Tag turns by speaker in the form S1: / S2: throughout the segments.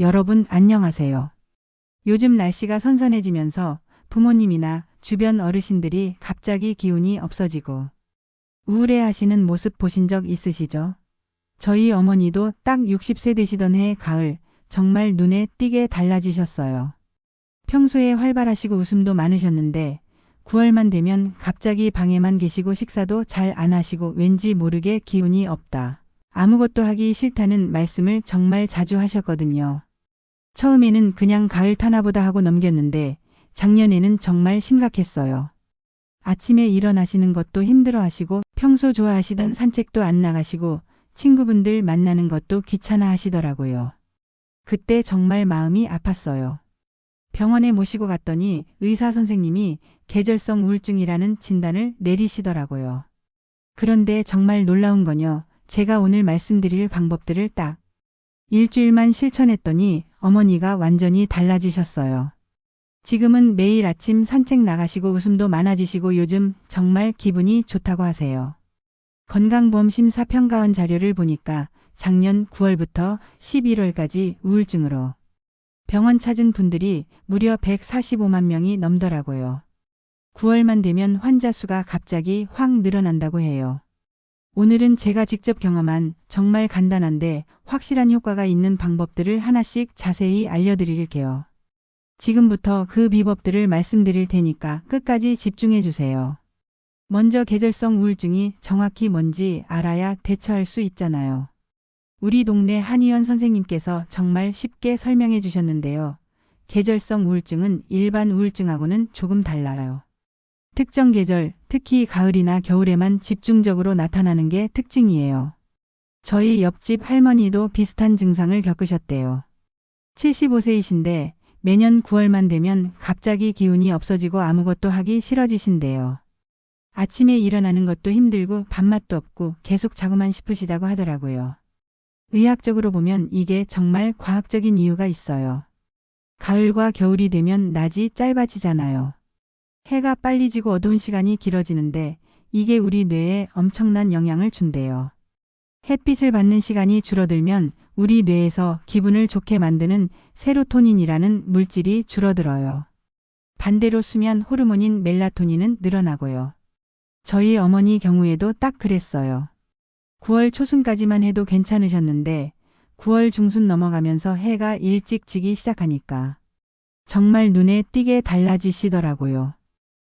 S1: 여러분 안녕하세요. 요즘 날씨가 선선해지면서 부모님이나 주변 어르신들이 갑자기 기운이 없어지고 우울해 하시는 모습 보신 적 있으시죠? 저희 어머니도 딱 60세 되시던 해 가을 정말 눈에 띄게 달라지셨어요. 평소에 활발하시고 웃음도 많으셨는데 9월만 되면 갑자기 방에만 계시고 식사도 잘 안 하시고 왠지 모르게 기운이 없다. 아무것도 하기 싫다는 말씀을 정말 자주 하셨거든요. 처음에는 그냥 가을 타나보다 하고 넘겼는데 작년에는 정말 심각했어요. 아침에 일어나시는 것도 힘들어 하시고 평소 좋아하시던 산책도 안 나가시고 친구분들 만나는 것도 귀찮아 하시더라고요. 그때 정말 마음이 아팠어요. 병원에 모시고 갔더니 의사 선생님이 계절성 우울증이라는 진단을 내리시더라고요. 그런데 정말 놀라운 건요. 제가 오늘 말씀드릴 방법들을 딱 일주일만 실천했더니 어머니가 완전히 달라지셨어요. 지금은 매일 아침 산책 나가시고 웃음도 많아지시고 요즘 정말 기분이 좋다고 하세요. 건강보험 심사평가원 자료를 보니까 작년 9월부터 11월까지 우울증으로 병원 찾은 분들이 무려 145만 명이 넘더라고요. 9월만 되면 환자 수가 갑자기 확 늘어난다고 해요. 오늘은 제가 직접 경험한 정말 간단한데 확실한 효과가 있는 방법들을 하나씩 자세히 알려드릴게요. 지금부터 그 비법들을 말씀드릴 테니까 끝까지 집중해 주세요. 먼저 계절성 우울증이 정확히 뭔지 알아야 대처할 수 있잖아요. 우리 동네 한의원 선생님께서 정말 쉽게 설명해 주셨는데요. 계절성 우울증은 일반 우울증하고는 조금 달라요. 특정 계절, 특히 가을이나 겨울에만 집중적으로 나타나는 게 특징이에요. 저희 옆집 할머니도 비슷한 증상을 겪으셨대요. 75세이신데 매년 9월만 되면 갑자기 기운이 없어지고 아무것도 하기 싫어지신대요. 아침에 일어나는 것도 힘들고 밥맛도 없고 계속 자고만 싶으시다고 하더라고요. 의학적으로 보면 이게 정말 과학적인 이유가 있어요. 가을과 겨울이 되면 낮이 짧아지잖아요. 해가 빨리 지고 어두운 시간이 길어지는데 이게 우리 뇌에 엄청난 영향을 준대요. 햇빛을 받는 시간이 줄어들면 우리 뇌에서 기분을 좋게 만드는 세로토닌이라는 물질이 줄어들어요. 반대로 수면 호르몬인 멜라토닌은 늘어나고요. 저희 어머니 경우에도 딱 그랬어요. 9월 초순까지만 해도 괜찮으셨는데 9월 중순 넘어가면서 해가 일찍 지기 시작하니까 정말 눈에 띄게 달라지시더라고요.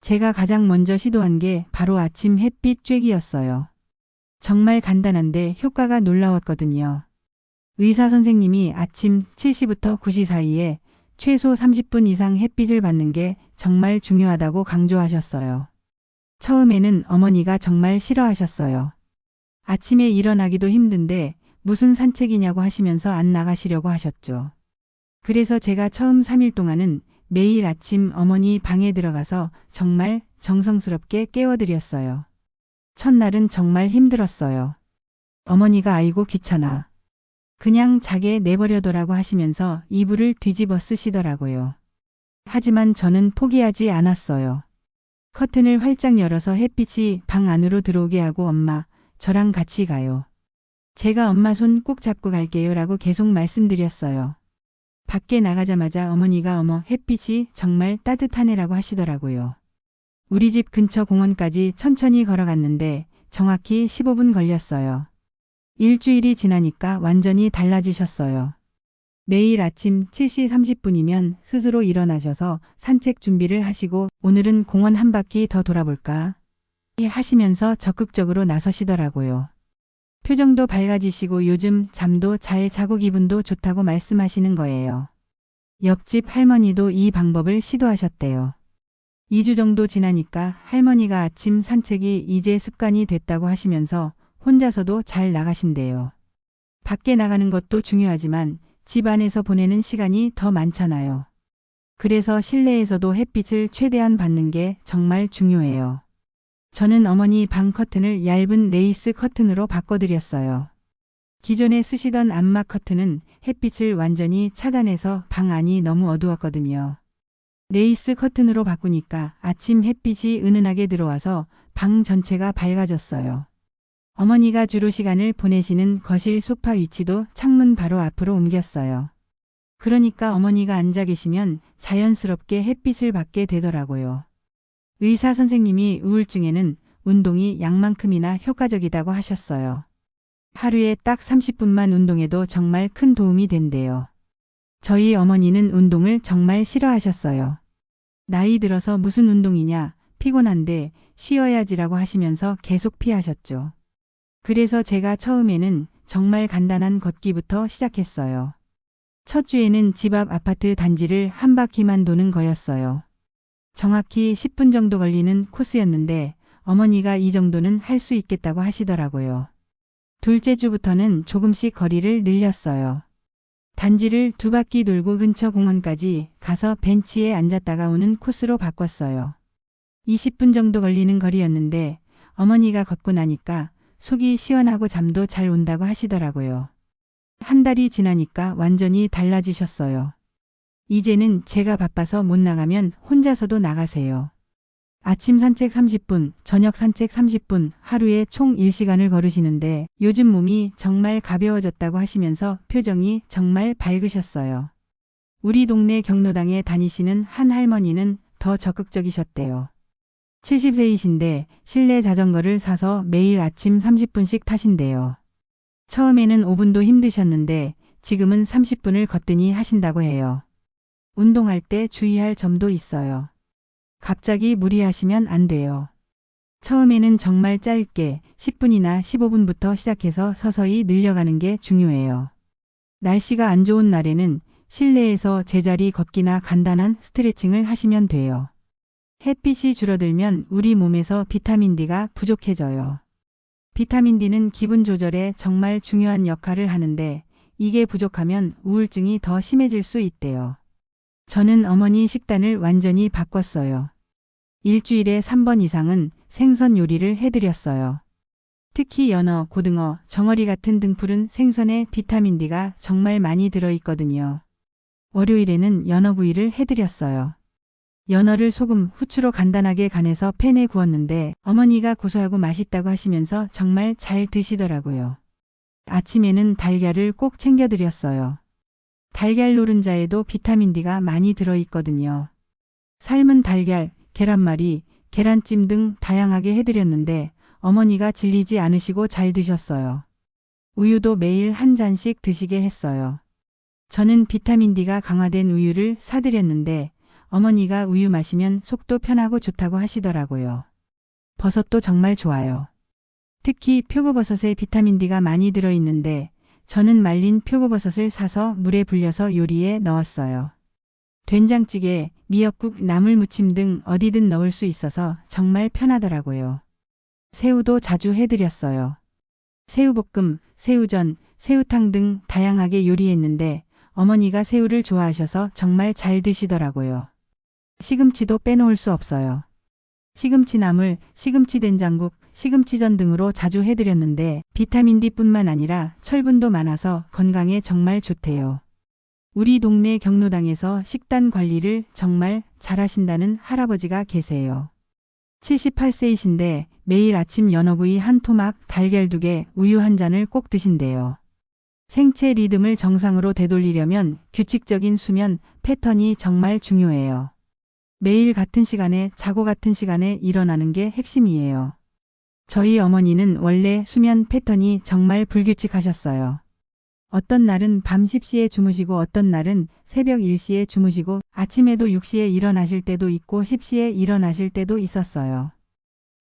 S1: 제가 가장 먼저 시도한 게 바로 아침 햇빛 쬐기였어요. 정말 간단한데 효과가 놀라웠거든요. 의사 선생님이 아침 7시부터 9시 사이에 최소 30분 이상 햇빛을 받는 게 정말 중요하다고 강조하셨어요. 처음에는 어머니가 정말 싫어하셨어요. 아침에 일어나기도 힘든데 무슨 산책이냐고 하시면서 안 나가시려고 하셨죠. 그래서 제가 처음 3일 동안은 매일 아침 어머니 방에 들어가서 정말 정성스럽게 깨워드렸어요. 첫날은 정말 힘들었어요. 어머니가 아이고 귀찮아. 그냥 자게 내버려둬라고 하시면서 이불을 뒤집어 쓰시더라고요. 하지만 저는 포기하지 않았어요. 커튼을 활짝 열어서 햇빛이 방 안으로 들어오게 하고 엄마, 저랑 같이 가요. 제가 엄마 손 꼭 잡고 갈게요 라고 계속 말씀드렸어요. 밖에 나가자마자 어머니가 어머 햇빛이 정말 따뜻하네라고 하시더라고요. 우리 집 근처 공원까지 천천히 걸어갔는데 정확히 15분 걸렸어요. 일주일이 지나니까 완전히 달라지셨어요. 매일 아침 7시 30분이면 스스로 일어나셔서 산책 준비를 하시고 오늘은 공원 한 바퀴 더 돌아볼까? 하시면서 적극적으로 나서시더라고요. 표정도 밝아지시고 요즘 잠도 잘 자고 기분도 좋다고 말씀하시는 거예요. 옆집 할머니도 이 방법을 시도하셨대요. 2주 정도 지나니까 할머니가 아침 산책이 이제 습관이 됐다고 하시면서 혼자서도 잘 나가신대요. 밖에 나가는 것도 중요하지만 집 안에서 보내는 시간이 더 많잖아요. 그래서 실내에서도 햇빛을 최대한 받는 게 정말 중요해요. 저는 어머니 방 커튼을 얇은 레이스 커튼으로 바꿔드렸어요. 기존에 쓰시던 암막 커튼은 햇빛을 완전히 차단해서 방 안이 너무 어두웠거든요. 레이스 커튼으로 바꾸니까 아침 햇빛이 은은하게 들어와서 방 전체가 밝아졌어요. 어머니가 주로 시간을 보내시는 거실 소파 위치도 창문 바로 앞으로 옮겼어요. 그러니까 어머니가 앉아 계시면 자연스럽게 햇빛을 받게 되더라고요. 의사 선생님이 우울증에는 운동이 약만큼이나 효과적이다고 하셨어요. 하루에 딱 30분만 운동해도 정말 큰 도움이 된대요. 저희 어머니는 운동을 정말 싫어하셨어요. 나이 들어서 무슨 운동이냐, 피곤한데 쉬어야지라고 하시면서 계속 피하셨죠. 그래서 제가 처음에는 정말 간단한 걷기부터 시작했어요. 첫 주에는 집 앞 아파트 단지를 한 바퀴만 도는 거였어요. 정확히 10분 정도 걸리는 코스였는데 어머니가 이 정도는 할 수 있겠다고 하시더라고요. 둘째 주부터는 조금씩 거리를 늘렸어요. 단지를 두 바퀴 돌고 근처 공원까지 가서 벤치에 앉았다가 오는 코스로 바꿨어요. 20분 정도 걸리는 거리였는데 어머니가 걷고 나니까 속이 시원하고 잠도 잘 온다고 하시더라고요. 한 달이 지나니까 완전히 달라지셨어요. 이제는 제가 바빠서 못 나가면 혼자서도 나가세요. 아침 산책 30분, 저녁 산책 30분, 하루에 총 1시간을 걸으시는데 요즘 몸이 정말 가벼워졌다고 하시면서 표정이 정말 밝으셨어요. 우리 동네 경로당에 다니시는 한 할머니는 더 적극적이셨대요. 70세이신데 실내 자전거를 사서 매일 아침 30분씩 타신대요. 처음에는 5분도 힘드셨는데 지금은 30분을 걷더니 하신다고 해요. 운동할 때 주의할 점도 있어요. 갑자기 무리하시면 안 돼요. 처음에는 정말 짧게 10분이나 15분부터 시작해서 서서히 늘려가는 게 중요해요. 날씨가 안 좋은 날에는 실내에서 제자리 걷기나 간단한 스트레칭을 하시면 돼요. 햇빛이 줄어들면 우리 몸에서 비타민 D가 부족해져요. 비타민 D는 기분 조절에 정말 중요한 역할을 하는데 이게 부족하면 우울증이 더 심해질 수 있대요. 저는 어머니 식단을 완전히 바꿨어요. 일주일에 3번 이상은 생선 요리를 해드렸어요. 특히 연어, 고등어, 정어리 같은 등푸른 생선에 비타민 D가 정말 많이 들어있거든요. 월요일에는 연어구이를 해드렸어요. 연어를 소금, 후추로 간단하게 간해서 팬에 구웠는데 어머니가 고소하고 맛있다고 하시면서 정말 잘 드시더라고요. 아침에는 달걀을 꼭 챙겨드렸어요. 달걀 노른자에도 비타민 D가 많이 들어있거든요. 삶은 달걀, 계란말이, 계란찜 등 다양하게 해드렸는데 어머니가 질리지 않으시고 잘 드셨어요. 우유도 매일 한 잔씩 드시게 했어요. 저는 비타민 D가 강화된 우유를 사드렸는데 어머니가 우유 마시면 속도 편하고 좋다고 하시더라고요. 버섯도 정말 좋아요. 특히 표고버섯에 비타민 D가 많이 들어있는데 저는 말린 표고버섯을 사서 물에 불려서 요리에 넣었어요. 된장찌개, 미역국, 나물무침 등 어디든 넣을 수 있어서 정말 편하더라고요. 새우도 자주 해드렸어요. 새우볶음, 새우전, 새우탕 등 다양하게 요리했는데 어머니가 새우를 좋아하셔서 정말 잘 드시더라고요. 시금치도 빼놓을 수 없어요. 시금치 나물, 시금치 된장국, 시금치전 등으로 자주 해드렸는데 비타민 D뿐만 아니라 철분도 많아서 건강에 정말 좋대요. 우리 동네 경로당에서 식단 관리를 정말 잘하신다는 할아버지가 계세요. 78세이신데 매일 아침 연어구이 한 토막, 달걀 두 개, 우유 한 잔을 꼭 드신대요. 생체 리듬을 정상으로 되돌리려면 규칙적인 수면 패턴이 정말 중요해요. 매일 같은 시간에 자고 같은 시간에 일어나는 게 핵심이에요. 저희 어머니는 원래 수면 패턴이 정말 불규칙하셨어요. 어떤 날은 밤 10시에 주무시고 어떤 날은 새벽 1시에 주무시고 아침에도 6시에 일어나실 때도 있고 10시에 일어나실 때도 있었어요.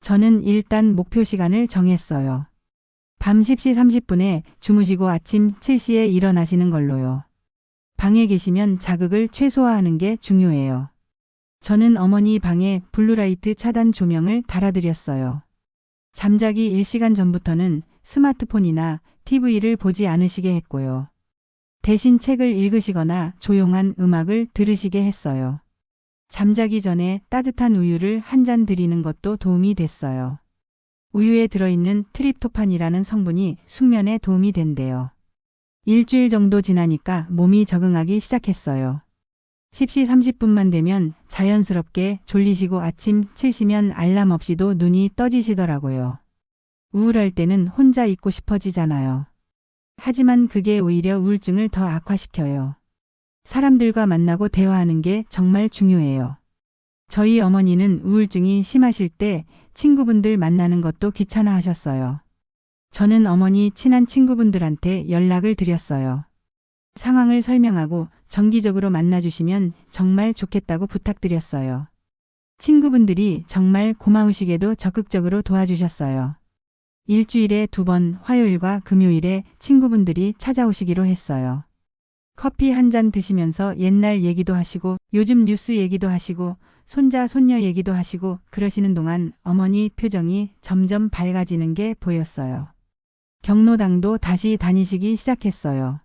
S1: 저는 일단 목표 시간을 정했어요. 밤 10시 30분에 주무시고 아침 7시에 일어나시는 걸로요. 방에 계시면 자극을 최소화하는 게 중요해요. 저는 어머니 방에 블루라이트 차단 조명을 달아드렸어요. 잠자기 1시간 전부터는 스마트폰이나 TV를 보지 않으시게 했고요. 대신 책을 읽으시거나 조용한 음악을 들으시게 했어요. 잠자기 전에 따뜻한 우유를 한 잔 드리는 것도 도움이 됐어요. 우유에 들어있는 트립토판이라는 성분이 숙면에 도움이 된대요. 일주일 정도 지나니까 몸이 적응하기 시작했어요. 10시 30분만 되면 자연스럽게 졸리시고 아침 칠시면 알람 없이도 눈이 떠지시더라고요. 우울할 때는 혼자 있고 싶어지잖아요. 하지만 그게 오히려 우울증을 더 악화시켜요. 사람들과 만나고 대화하는 게 정말 중요해요. 저희 어머니는 우울증이 심하실 때 친구분들 만나는 것도 귀찮아 하셨어요. 저는 어머니 친한 친구분들한테 연락을 드렸어요. 상황을 설명하고 정기적으로 만나주시면 정말 좋겠다고 부탁드렸어요. 친구분들이 정말 고마우시게도 적극적으로 도와주셨어요. 일주일에 두 번 화요일과 금요일에 친구분들이 찾아오시기로 했어요. 커피 한 잔 드시면서 옛날 얘기도 하시고 요즘 뉴스 얘기도 하시고 손자 손녀 얘기도 하시고 그러시는 동안 어머니 표정이 점점 밝아지는 게 보였어요. 경로당도 다시 다니시기 시작했어요.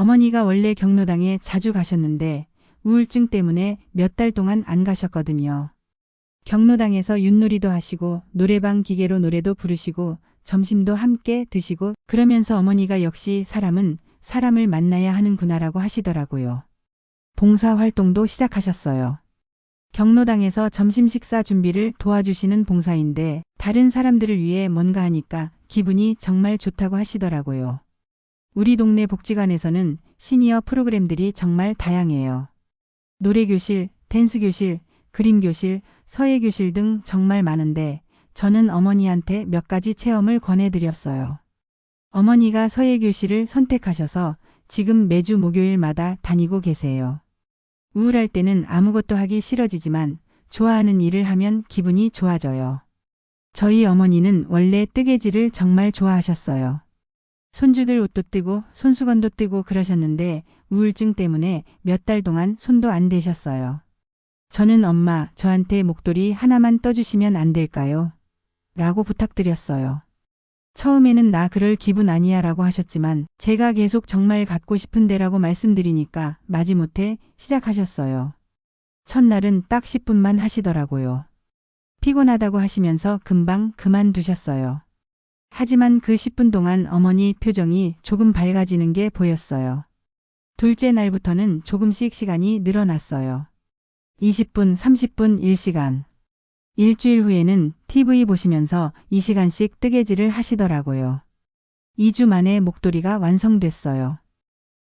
S1: 어머니가 원래 경로당에 자주 가셨는데 우울증 때문에 몇 달 동안 안 가셨거든요. 경로당에서 윷놀이도 하시고 노래방 기계로 노래도 부르시고 점심도 함께 드시고 그러면서 어머니가 역시 사람은 사람을 만나야 하는구나라고 하시더라고요. 봉사 활동도 시작하셨어요. 경로당에서 점심 식사 준비를 도와주시는 봉사인데 다른 사람들을 위해 뭔가 하니까 기분이 정말 좋다고 하시더라고요. 우리 동네 복지관에서는 시니어 프로그램들이 정말 다양해요. 노래교실, 댄스교실, 그림교실, 서예교실 등 정말 많은데 저는 어머니한테 몇 가지 체험을 권해드렸어요. 어머니가 서예교실을 선택하셔서 지금 매주 목요일마다 다니고 계세요. 우울할 때는 아무것도 하기 싫어지지만 좋아하는 일을 하면 기분이 좋아져요. 저희 어머니는 원래 뜨개질을 정말 좋아하셨어요. 손주들 옷도 뜨고 손수건도 뜨고 그러셨는데 우울증 때문에 몇 달 동안 손도 안 대셨어요. 저는 엄마 저한테 목도리 하나만 떠주시면 안 될까요? 라고 부탁드렸어요. 처음에는 나 그럴 기분 아니야 라고 하셨지만 제가 계속 정말 갖고 싶은데라고 말씀드리니까 마지못해 시작하셨어요. 첫날은 딱 10분만 하시더라고요. 피곤하다고 하시면서 금방 그만두셨어요. 하지만 그 10분 동안 어머니 표정이 조금 밝아지는 게 보였어요. 둘째 날부터는 조금씩 시간이 늘어났어요. 20분, 30분, 1시간. 일주일 후에는 TV 보시면서 2시간씩 뜨개질을 하시더라고요. 2주 만에 목도리가 완성됐어요.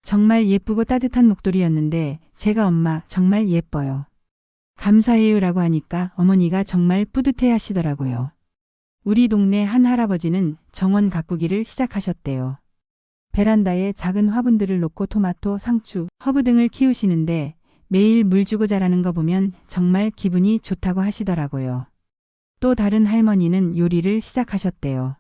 S1: 정말 예쁘고 따뜻한 목도리였는데 제가 엄마 정말 예뻐요. 감사해요라고 하니까 어머니가 정말 뿌듯해 하시더라고요. 우리 동네 한 할아버지는 정원 가꾸기를 시작하셨대요. 베란다에 작은 화분들을 놓고 토마토, 상추, 허브 등을 키우시는데 매일 물 주고 자라는 거 보면 정말 기분이 좋다고 하시더라고요. 또 다른 할머니는 요리를 시작하셨대요.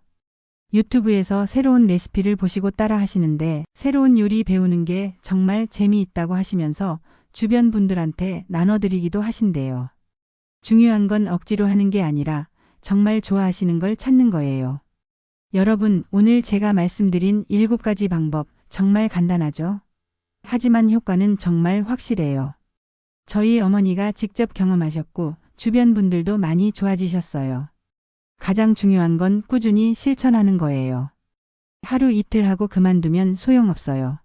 S1: 유튜브에서 새로운 레시피를 보시고 따라 하시는데 새로운 요리 배우는 게 정말 재미있다고 하시면서 주변 분들한테 나눠드리기도 하신대요. 중요한 건 억지로 하는 게 아니라 정말 좋아하시는 걸 찾는 거예요. 여러분, 오늘 제가 말씀드린 7가지 방법 정말 간단하죠? 하지만 효과는 정말 확실해요. 저희 어머니가 직접 경험하셨고 주변 분들도 많이 좋아지셨어요. 가장 중요한 건 꾸준히 실천하는 거예요. 하루 이틀 하고 그만두면 소용없어요.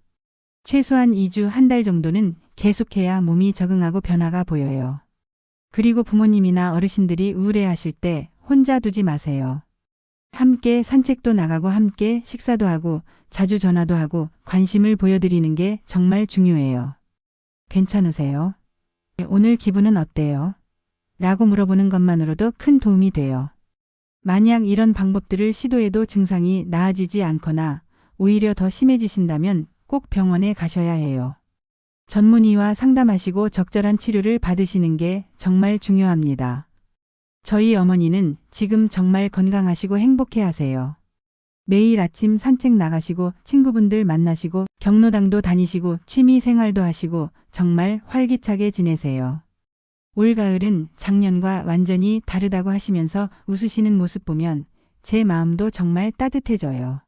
S1: 최소한 2주 한 달 정도는 계속해야 몸이 적응하고 변화가 보여요. 그리고 부모님이나 어르신들이 우울해하실 때 혼자 두지 마세요. 함께 산책도 나가고 함께 식사도 하고 자주 전화도 하고 관심을 보여드리는 게 정말 중요해요. 괜찮으세요? 오늘 기분은 어때요? 라고 물어보는 것만으로도 큰 도움이 돼요. 만약 이런 방법들을 시도해도 증상이 나아지지 않거나 오히려 더 심해지신다면 꼭 병원에 가셔야 해요. 전문의와 상담하시고 적절한 치료를 받으시는 게 정말 중요합니다. 저희 어머니는 지금 정말 건강하시고 행복해 하세요. 매일 아침 산책 나가시고 친구분들 만나시고 경로당도 다니시고 취미 생활도 하시고 정말 활기차게 지내세요. 올가을은 작년과 완전히 다르다고 하시면서 웃으시는 모습 보면 제 마음도 정말 따뜻해져요.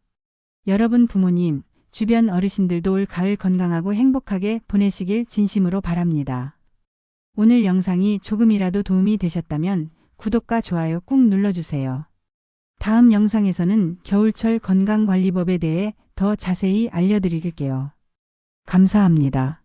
S1: 여러분 부모님, 주변 어르신들도 올 가을 건강하고 행복하게 보내시길 진심으로 바랍니다. 오늘 영상이 조금이라도 도움이 되셨다면 구독과 좋아요 꾹 눌러주세요. 다음 영상에서는 겨울철 건강관리법에 대해 더 자세히 알려드릴게요. 감사합니다.